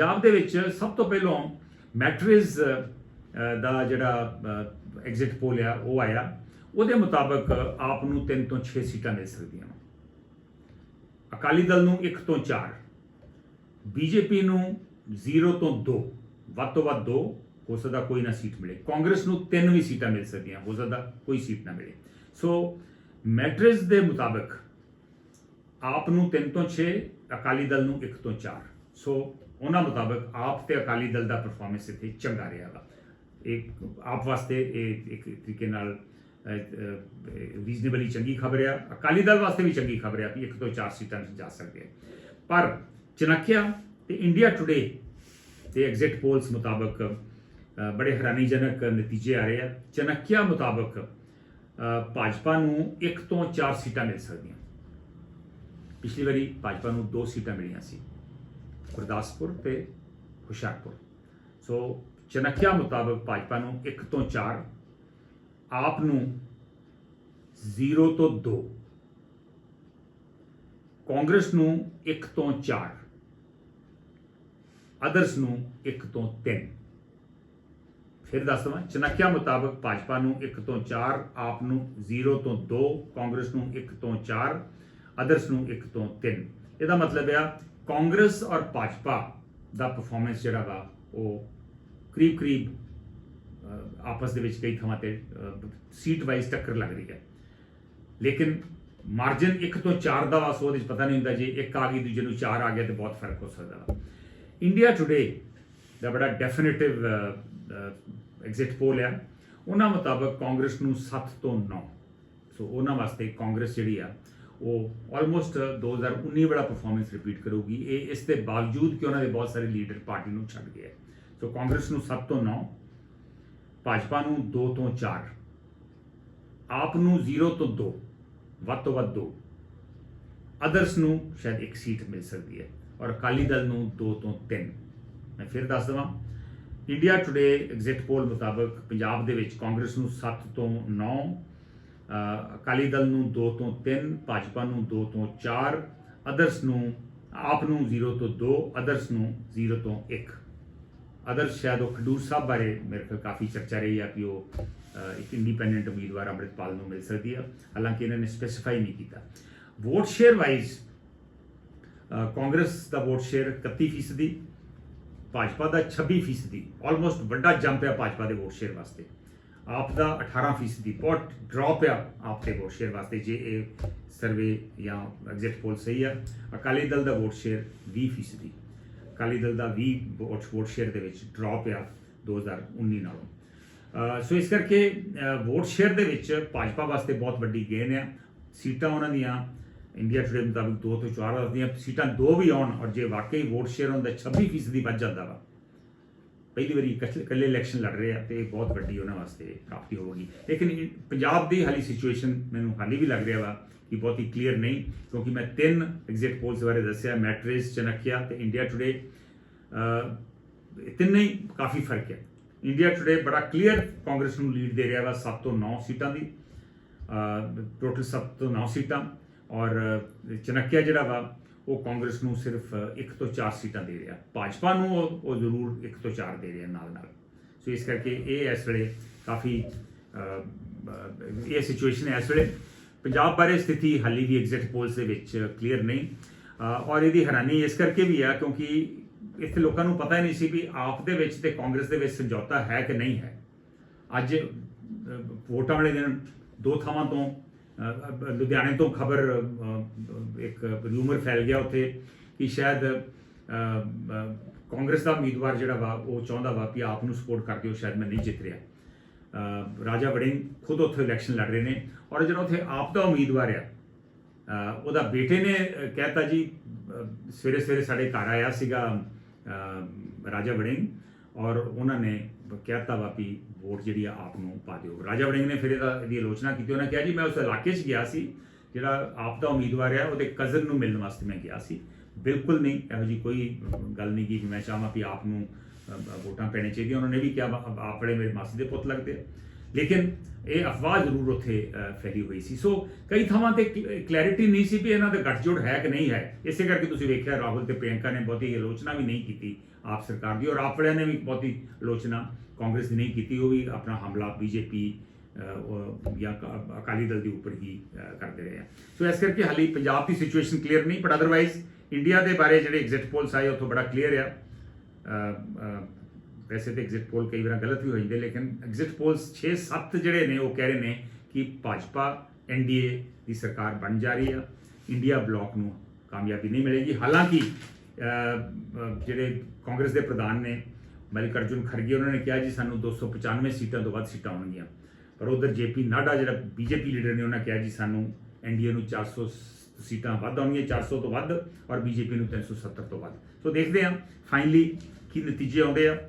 ਪੰਜਾਬ ਦੇ ਵਿੱਚ ਸਭ ਤੋਂ ਪਹਿਲਾਂ ਮੈਟ੍ਰਿਸ ਦਾ ਜਿਹੜਾ ਐਗਜ਼ਿਟ ਪੋਲ ਆ, ਉਹ ਆਇਆ। ਉਹਦੇ ਮੁਤਾਬਕ ਆਪ ਨੂੰ 3 ਤੋਂ 6 ਸੀਟਾਂ ਮਿਲ ਸਕਦੀਆਂ ਅਕਾਲੀ ਦਲ ਨੂੰ 1 ਤੋਂ 4 ਬੀਜੇਪੀ ਨੂੰ 0 ਤੋਂ 2 ਵੱਧ ਤੋਂ ਵੱਧ 2 ਹੋ ਸਕਦਾ ਕੋਈ ਨਾ ਸੀਟ ਮਿਲੇ। ਕਾਂਗਰਸ ਨੂੰ 3 ਵੀ ਸੀਟਾਂ ਮਿਲ ਸਕਦੀਆਂ, ਹੋ ਸਕਦਾ ਕੋਈ ਸੀਟ ਨਾ ਮਿਲੇ। ਸੋ ਮੈਟ੍ਰਿਸ ਦੇ ਮੁਤਾਬਕ ਆਪ ਨੂੰ 3 ਤੋਂ 6 ਅਕਾਲੀ ਦਲ ਨੂੰ 1 ਤੋਂ 4 ਸੋ ਉਹਨਾਂ ਮੁਤਾਬਕ ਆਪ ਤੇ ਅਕਾਲੀ ਦਲ ਦਾ ਪਰਫਾਰਮੈਂਸ ਇੱਥੇ ਚੰਗਾ ਰਿਹਾ ਵਾ। ਇੱਕ ਆਪ ਵਾਸਤੇ ਇਹ ਇੱਕ ਤਰੀਕੇ ਨਾਲ ਰੀਜ਼ਨੇਬਲੀ ਚੰਗੀ ਖਬਰ ਆ। ਅਕਾਲੀ ਦਲ ਵਾਸਤੇ ਵੀ ਚੰਗੀ ਖਬਰ ਆ ਕਿ ਇੱਕ ਤੋਂ ਚਾਰ ਸੀਟਾਂ ਤੇ ਜਾ ਸਕਦੇ ਆ। ਪਰ ਚਨਕਿਆ ਤੇ ਇੰਡੀਆ ਟੁਡੇ ਦੇ ਐਗਜ਼ਿਟ ਪੋਲਸ ਮੁਤਾਬਕ ਬੜੇ ਹੈਰਾਨੀਜਨਕ ਨਤੀਜੇ ਆ ਰਹੇ ਆ। ਚਨਕਿਆ ਮੁਤਾਬਕ ਭਾਜਪਾ ਨੂੰ ਇੱਕ ਤੋਂ ਚਾਰ ਸੀਟਾਂ ਮਿਲ ਸਕਦੀਆਂ। ਪਿਛਲੀ ਵਾਰੀ ਭਾਜਪਾ ਨੂੰ ਦੋ ਸੀਟਾਂ ਮਿਲੀਆਂ ਸੀ। ਗੁਰਦਾਸਪੁਰ ਤੇ ਹੁਸ਼ਿਆਰਪੁਰ। ਸੋ ਚਨਕਿਆ ਮੁਤਾਬਕ ਭਾਜਪਾ ਨੂੰ 1 ਤੋਂ 4 ਆਪ ਨੂੰ 0 ਤੋਂ 2 ਕਾਂਗਰਸ ਨੂੰ 1 ਤੋਂ 4 ਅਦਰਸ ਨੂੰ 1 ਤੋਂ 3 ਫਿਰ ਦੱਸ ਦਵਾਂ ਚਨਕਿਆ ਮੁਤਾਬਕ ਭਾਜਪਾ ਨੂੰ 1 ਤੋਂ 4 ਆਪ ਨੂੰ 0 ਤੋਂ 2 ਕਾਂਗਰਸ ਨੂੰ 1 ਤੋਂ 4 ਅਦਰਸ ਨੂੰ 1 ਤੋਂ 3 ਇਹਦਾ ਮਤਲਬ ਆ ਕਾਂਗਰਸ ਔਰ ਭਾਜਪਾ ਦਾ ਪਰਫਾਰਮੈਂਸ ਜਿਹੜਾ ਵਾ, ਉਹ ਕਰੀਬ ਕਰੀਬ ਆਪਸ ਦੇ ਵਿੱਚ ਕਈ ਥਾਵਾਂ ਤੇ ਸੀਟ ਵਾਈਜ਼ ਟੱਕਰ ਲੱਗ ਰਹੀ ਹੈ। ਲੇਕਿਨ ਮਾਰਜਨ 1 ਤੋਂ 4 ਦਾ ਵਾ, ਸੋ ਉਹਦੇ ਵਿੱਚ ਪਤਾ ਨਹੀਂ ਹੁੰਦਾ ਜੇ ਇੱਕ ਆ ਗਈ, ਦੂਜੇ ਨੂੰ 4 ਆ ਗਿਆ ਤੇ ਬਹੁਤ ਫ਼ਰਕ ਹੋ ਸਕਦਾ ਵਾ। ਇੰਡੀਆ ਟੁਡੇ ਦਾ ਬੜਾ ਡੈਫੀਨਿਟਿਵ ਐਗਜ਼ਿਟ ਪੋਲ ਆ। ਉਹਨਾਂ ਮੁਤਾਬਕ ਕਾਂਗਰਸ ਨੂੰ 7 ਤੋਂ 9 ਸੋ ਉਹਨਾਂ ਵਾਸਤੇ ਕਾਂਗਰਸ ਜਿਹੜੀ ਆ ਉਹ ਆਲਮੋਸਟ 2019 ਵਾਲਾ ਪਰਫਾਰਮੈਂਸ ਰਿਪੀਟ ਕਰੂਗੀ। ਇਹ ਇਸ ਦੇ ਬਾਵਜੂਦ ਕਿ ਉਹਨਾਂ ਦੇ ਬਹੁਤ ਸਾਰੇ ਲੀਡਰ ਪਾਰਟੀ ਨੂੰ ਛੱਡ ਗਏ ਸੋ ਕਾਂਗਰਸ ਨੂੰ 7 ਤੋਂ 9 ਭਾਜਪਾ ਨੂੰ 2 ਤੋਂ 4 ਆਪ ਨੂੰ 0 ਤੋਂ 2 ਵੱਧ ਤੋਂ ਵੱਧ 2 ਅਦਰਸ ਨੂੰ ਸ਼ਾਇਦ ਇੱਕ ਸੀਟ ਮਿਲ ਸਕਦੀ ਹੈ ਔਰ ਅਕਾਲੀ ਦਲ ਨੂੰ 2 ਤੋਂ 3 ਮੈਂ ਫਿਰ ਦੱਸ ਦਵਾਂ ਇੰਡੀਆ ਟੁਡੇ ਐਗਜ਼ਿਟ ਪੋਲ ਮੁਤਾਬਕ ਪੰਜਾਬ ਦੇ ਵਿੱਚ ਕਾਂਗਰਸ ਨੂੰ 7 ਤੋਂ 9 ਅਕਾਲੀ ਦਲ ਨੂੰ 2 ਤੋਂ 3 ਭਾਜਪਾ ਨੂੰ 2 ਤੋਂ 4 ਅਦਰਸ ਨੂੰ, ਆਪ ਨੂੰ 0 ਤੋਂ 2 ਅਦਰਸ ਨੂੰ 0 ਤੋਂ 1 ਅਦਰਸ ਸ਼ਾਇਦ ਉਹ ਖਡੂਰ ਸਾਹਿਬ ਬਾਰੇ ਮੇਰੇ ਖਿਆਲ ਕਾਫੀ ਚਰਚਾ ਰਹੀ ਆ ਕਿ ਉਹ ਇੱਕ ਇੰਡੀਪੈਂਡੈਂਟ ਉਮੀਦਵਾਰ ਅੰਮ੍ਰਿਤਪਾਲ ਨੂੰ ਮਿਲ ਸਕਦੀ ਆ। ਹਾਲਾਂਕਿ ਇਹਨਾਂ ਨੇ ਸਪੈਸੀਫਾਈ ਨਹੀਂ ਕੀਤਾ। ਵੋਟ ਸ਼ੇਅਰ ਵਾਈਜ਼ ਕਾਂਗਰਸ ਦਾ ਵੋਟ ਸ਼ੇਅਰ 31% ਭਾਜਪਾ ਦਾ 26% ਆਲਮੋਸਟ ਵੱਡਾ ਜੰਪ ਆ ਭਾਜਪਾ ਦੇ ਵੋਟ ਸ਼ੇਅਰ ਵਾਸਤੇ। ਆਪ ਦਾ 18% ਬਹੁਤ ਡ੍ਰੌਪ ਆ ਆਪ ਦੇ ਵੋਟ ਸ਼ੇਅਰ ਵਾਸਤੇ, ਜੇ ਇਹ ਸਰਵੇ ਜਾਂ ਐਗਜ਼ਿਟ ਪੋਲ ਸਹੀ ਆ, ਅਕਾਲੀ ਦਲ ਦਾ ਵੋਟ ਸ਼ੇਅਰ 20% ਅਕਾਲੀ ਦਲ ਦਾ 20 ਵੋਟ ਵੋਟ ਸ਼ੇਅਰ ਦੇ ਵਿੱਚ ਡ੍ਰੌਪ ਆ 2019 ਨਾਲੋਂ। ਸੋ ਇਸ ਕਰਕੇ ਵੋਟ ਸ਼ੇਅਰ ਦੇ ਵਿੱਚ ਭਾਜਪਾ ਵਾਸਤੇ ਬਹੁਤ ਵੱਡੀ ਗੇਨ ਆ, ਸੀਟਾਂ ਉਹਨਾਂ ਦੀਆਂ ਇੰਡੀਆ ਟੁਡੇ ਮੁਤਾਬਿਕ 2 ਤੋਂ 4 ਆਉਂਦੀਆਂ, ਸੀਟਾਂ ਦੋ ਵੀ ਆਉਣ ਔਰ ਜੇ ਵਾਕਈ ਵੋਟ ਸ਼ੇਅਰ ਹੁੰਦਾ 26% ਦੀ ਵੱਧ ਜਾਂਦਾ ਵਾ ਪਹਿਲੀ ਵਾਰੀ ਇਕੱਠੇ- ਇਕੱਲੇ ਇਲੈਕਸ਼ਨ ਲੜ ਰਹੇ ਆ ਤੇ ਬਹੁਤ ਵੱਡੀ ਉਹਨਾਂ ਵਾਸਤੇ ਪ੍ਰਾਪਤੀ ਹੋਵੇਗੀ ਲੇਕਿਨ ਇਹ ਪੰਜਾਬ ਦੀ ਹਾਲੀ ਸਿਚੁਏਸ਼ਨ ਮੈਨੂੰ ਹਾਲੀ ਵੀ ਲੱਗ ਰਿਹਾ ਵਾ ਕਿ ਬਹੁਤੀ ਕਲੀਅਰ ਨਹੀਂ ਕਿਉਂਕਿ ਮੈਂ ਤਿੰਨ ਐਗਜ਼ਿਟ ਪੋਲਸ ਬਾਰੇ ਦੱਸਿਆ ਮੈਟ੍ਰਿਸ ਚਨਕਿਆ ਤੇ ਇੰਡੀਆ ਟੁਡੇ ਤਿੰਨੇ ਹੀ ਕਾਫੀ ਫ਼ਰਕ ਹੈ। ਇੰਡੀਆ ਟੁਡੇ ਬੜਾ ਕਲੀਅਰ ਕਾਂਗਰਸ ਨੂੰ ਲੀਡ ਦੇ ਰਿਹਾ ਵਾ 7 ਤੋਂ 9 ਸੀਟਾਂ ਦੀ ਟੋਟਲ 7 ਤੋਂ 9 ਸੀਟਾਂ ਔਰ ਅ, ਚਨਕਿਆ ਜਿਹੜਾ ਵਾ ਉਹ ਕਾਂਗਰਸ ਨੂੰ ਸਿਰਫ 1 ਤੋਂ 4 ਸੀਟਾਂ ਦੇ ਰਿਹਾ। ਭਾਜਪਾ ਨੂੰ ਉਹ ਉਹ ਜ਼ਰੂਰ 1 ਤੋਂ 4 ਦੇ ਰਿਹਾ ਨਾਲ ਨਾਲ। ਸੋ ਇਸ ਕਰਕੇ ਇਹ ਇਸ ਵੇਲੇ ਕਾਫੀ ਇਹ ਸਿਚੁਏਸ਼ਨ ਹੈ ਇਸ ਵੇਲੇ। ਪੰਜਾਬ ਬਾਰੇ ਸਥਿਤੀ ਹਾਲੀ ਵੀ ਐਗਜ਼ਿਟ ਪੋਲਸ ਦੇ ਵਿੱਚ ਕਲੀਅਰ ਨਹੀਂ। ਔਰ ਇਹਦੀ ਹੈਰਾਨੀ ਇਸ ਕਰਕੇ ਵੀ ਆ ਕਿਉਂਕਿ ਇੱਥੇ ਲੋਕਾਂ ਨੂੰ ਪਤਾ ਹੀ ਨਹੀਂ ਸੀ ਵੀ ਆਪ ਦੇ ਵਿੱਚ ਤੇ ਕਾਂਗਰਸ ਦੇ ਵਿੱਚ ਸਮਝੌਤਾ ਹੈ ਕਿ ਨਹੀਂ ਹੈ। ਅੱਜ ਵੋਟਾਂ ਵਾਲੇ ਦਿਨ ਦੋ ਥਾਵਾਂ ਤੋਂ ਲੁਧਿਆਣੇ ਤੋਂ ਖਬਰ ਇੱਕ ਰਿਊਮਰ ਫੈਲ ਗਿਆ ਉੱਥੇ ਕਿ ਸ਼ਾਇਦ ਕਾਂਗਰਸ ਦਾ ਉਮੀਦਵਾਰ ਜਿਹੜਾ ਵਾ ਉਹ ਚਾਹੁੰਦਾ ਵਾ ਕਿ ਆਪ ਨੂੰ ਸਪੋਰਟ ਕਰਕੇ ਉਹ ਸ਼ਾਇਦ ਮੈਂ ਨਹੀਂ ਜਿੱਤ ਰਿਹਾ। ਰਾਜਾ ਵੜਿੰਗ ਖੁਦ ਉੱਥੇ ਇਲੈਕਸ਼ਨ ਲੜ ਰਹੇ ਨੇ ਔਰ ਜਿਹੜਾ ਉੱਥੇ ਆਪ ਦਾ ਉਮੀਦਵਾਰ ਆ ਉਹਦਾ ਬੇਟੇ ਨੇ ਅ, ਕਹਿਤਾ ਜੀ ਸਵੇਰੇ ਸਵੇਰੇ ਸਾਡੇ ਘਰ ਆਇਆ ਸੀਗਾ ਰਾਜਾ ਵੜਿੰਗ ਔਰ ਉਹਨਾਂ ਨੇ ਕਹਿਤਾ ਵਾ ਵੀ ਵੋਟ ਜਿਹੜੀ ਆ ਆਪ ਨੂੰ ਪਾ ਦਿਓ। ਰਾਜਾ ਵੜਿੰਗ ਨੇ ਫਿਰ ਇਹਦਾ ਇਹਦੀ ਆਲੋਚਨਾ ਕੀਤੀ। ਉਹਨਾਂ ਕਿਹਾ ਜੀ, ਮੈਂ ਉਸ ਇਲਾਕੇ 'ਚ ਗਿਆ ਸੀ, ਜਿਹੜਾ ਆਪ ਦਾ ਉਮੀਦਵਾਰ ਹੈ ਉਹਦੇ ਕਜ਼ਨ ਨੂੰ ਮਿਲਣ ਵਾਸਤੇ ਮੈਂ ਗਿਆ ਸੀ। ਬਿਲਕੁਲ ਨਹੀਂ, ਇਹੋ ਜੀ ਕੋਈ ਗੱਲ ਨਹੀਂ ਕਿ ਮੈਂ ਚਾਹਾਂ ਵੀ ਆਪ ਨੂੰ ਵੋਟਾਂ ਪੈਣੇ ਚਾਹੀਦੀਆਂ। ਉਹਨਾਂ ਨੇ ਵੀ ਕਿਹਾ, ਆਪ ਬੜੇ ਮੇਰੇ ਮਾਸੀ ਦੇ ਪੁੱਤ ਲੱਗਦੇ ਲੇਕਿਨ ਇਹ ਅਫਵਾਹ ਜ਼ਰੂਰ ਉੱਥੇ ਫੈਲੀ ਹੋਈ ਸੀ। ਸੋ ਕਈ ਥਾਵਾਂ ਤੇ ਕਲੈਰਿਟੀ ਨਹੀਂ ਸੀ ਵੀ ਇਹਨਾਂ ਦਾ ਗੱਠਜੋੜ ਹੈ ਕਿ ਨਹੀਂ ਹੈ। ਇਸੇ ਕਰਕੇ ਤੁਸੀਂ ਵੇਖਿਆ ਰਾਹੁਲ ਤੇ ਪ੍ਰਿਯੰਕਾ ਨੇ ਬਹੁਤੀ ਆਲੋਚਨਾ ਵੀ ਨਹੀਂ ਕੀਤੀ ਆਪ ਸਰਕਾਰ ਦੀ, ਔਰ ਆਪ ਵਾਲਿਆਂ ਨੇ ਵੀ ਬਹੁਤੀ ਆਲੋਚਨਾ ਕਾਂਗਰਸ ਦੀ ਨਹੀਂ ਕੀਤੀ, ਉਹ ਵੀ ਆਪਣਾ ਹਮਲਾ ਬੀਜੇਪੀ ਜਾਂ ਅਕਾਲੀ ਦਲ ਦੇ ਉੱਪਰ ਹੀ ਕਰਦੇ ਰਹੇ ਆ। ਸੋ ਇਸ ਕਰਕੇ ਹਾਲੀ ਪੰਜਾਬ ਦੀ ਸਿਚੁਏਸ਼ਨ ਕਲੀਅਰ ਨਹੀਂ ਬਟ ਅਦਰਵਾਈਜ਼ ਇੰਡੀਆ ਦੇ ਬਾਰੇ ਜਿਹੜੇ ਐਗਜ਼ਿਟ ਪੋਲਸ ਆਏ, ਉੱਥੋਂ ਬੜਾ ਕਲੀਅਰ ਆ। ਵੈਸੇ ਤੇ ਐਗਜ਼ਿਟ ਪੋਲ ਕਈ ਵਾਰ ਗਲਤ ਵੀ ਹੋ ਜਾਂਦੇ, ਲੇਕਿਨ ਐਗਜ਼ਿਟ ਪੋਲਸ 6-7 ਜਿਹੜੇ ਨੇ, ਉਹ ਕਹਿ ਰਹੇ ਨੇ ਕਿ ਭਾਜਪਾ ਐਨਡੀਏ ਦੀ ਸਰਕਾਰ ਬਣ ਜਾ ਰਹੀ ਆ। ਇੰਡੀਆ ਬਲੌਕ ਨੂੰ ਕਾਮਯਾਬੀ ਨਹੀਂ ਮਿਲੇਗੀ। ਹਾਲਾਂਕਿ ਜਿਹੜੇ ਕਾਂਗਰਸ ਦੇ ਪ੍ਰਧਾਨ ਨੇ ਮਲਿਕਾਰਜੁਨ ਖਰਗੇ ਉਹਨਾਂ ਨੇ ਕਿਹਾ ਜੀ, ਸਾਨੂੰ 295 ਸੀਟਾਂ ਤੋਂ ਵੱਧ ਸੀਟਾਂ ਆਉਣਗੀਆਂ। ਪਰ ਉਧਰ ਜੇਪੀ ਨਾਡਾ, ਜਿਹੜਾ ਬੀਜੇਪੀ ਲੀਡਰ ਨੇ, ਉਹਨਾਂ ਕਿਹਾ ਜੀ, ਸਾਨੂੰ ਐਨਡੀਏ ਨੂੰ 400 ਸ- ਸੀਟਾਂ ਵੱਧ ਆਉਣਗੀਆਂ 400 ਤੋਂ ਵੱਧ, ਔਰ ਬੀਜੇਪੀ ਨੂੰ 370 ਤੋਂ ਵੱਧ। ਸੋ ਦੇਖਦੇ ਹਾਂ ਫਾਈਨਲੀ ਕੀ ਨਤੀਜੇ ਆਉਂਦੇ ਆ।